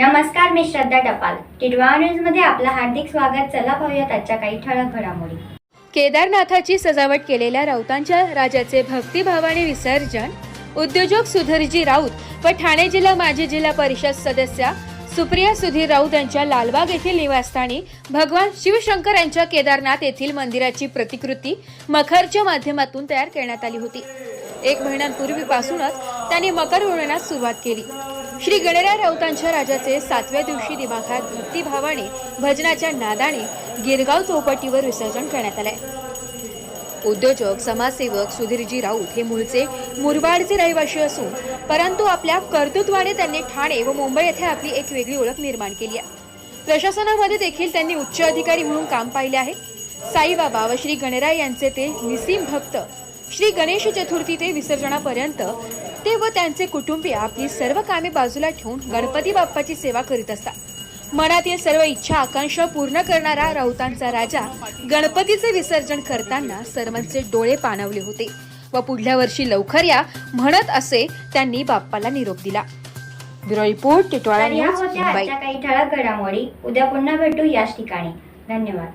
नमस्कार मी श्रद्धा टपाल. टिडवा न्यूजमध्ये आपलं हार्दिक स्वागत. चला पाहूयात आजच्या काही ठळक घडामोडी. केदारनाथाची सजावट केलेल्या राऊतांच्या राजाचे भक्तिभावाने विसर्जन उद्योजक सुधीरजी राऊत व ठाणे जिल्हा माजी जिल्हा परिषद सदस्या सुप्रिया सुधीर राऊत यांच्या लालबाग येथील निवासस्थानी भगवान शिवशंकर यांच्या केदारनाथ येथील मंदिराची प्रतिकृती मखरच्या माध्यमातून तयार करण्यात आली होती. एक महिन्यांपूर्वीपासूनच त्यांनी मकर उडवण्यास सुरुवात केली. श्री गणेरा राऊतांच्या राजाचे सातव्या दिवशी दिमाखात भक्तिभावाने भजनाच्या नादाने गिरगाव चौपाटीवर विसर्जन करण्यात आलंय. उद्योजक समाजसेवक सुधीरजी राऊत हे मूळचे मुरबाडचे रहिवासी असून परंतु आपल्या कर्तृत्वाने त्यांनी ठाणे व मुंबई येथे आपली एक वेगळी ओळख निर्माण केली आहे. प्रशासनामध्ये देखील त्यांनी उच्च अधिकारी म्हणून काम पाहिले आहे. साईबाबा व श्री गणेराय यांचे ते निसीम भक्त श्री गणेश चतुर्थी ते विसर्जनापर्यंत ते व त्यांचे कुटुंबीय आपली सर्व कामे बाजूला ठेवून गणपती बाप्पाची सेवा करीत असतात. मनातील सर्व इच्छा आकांक्षा पूर्ण करणारा राऊतांचा राजा गणपतीचे विसर्जन करताना सर्वांचे डोळे पाणवले होते व पुढल्या वर्षी लवकर या म्हणत असे त्यांनी बाप्पाला निरोप दिला. Bureau report Titwala news Mumbai. काही ठळक घडामोडी. उद्या पुन्हा भेटू याच ठिकाणी. धन्यवाद.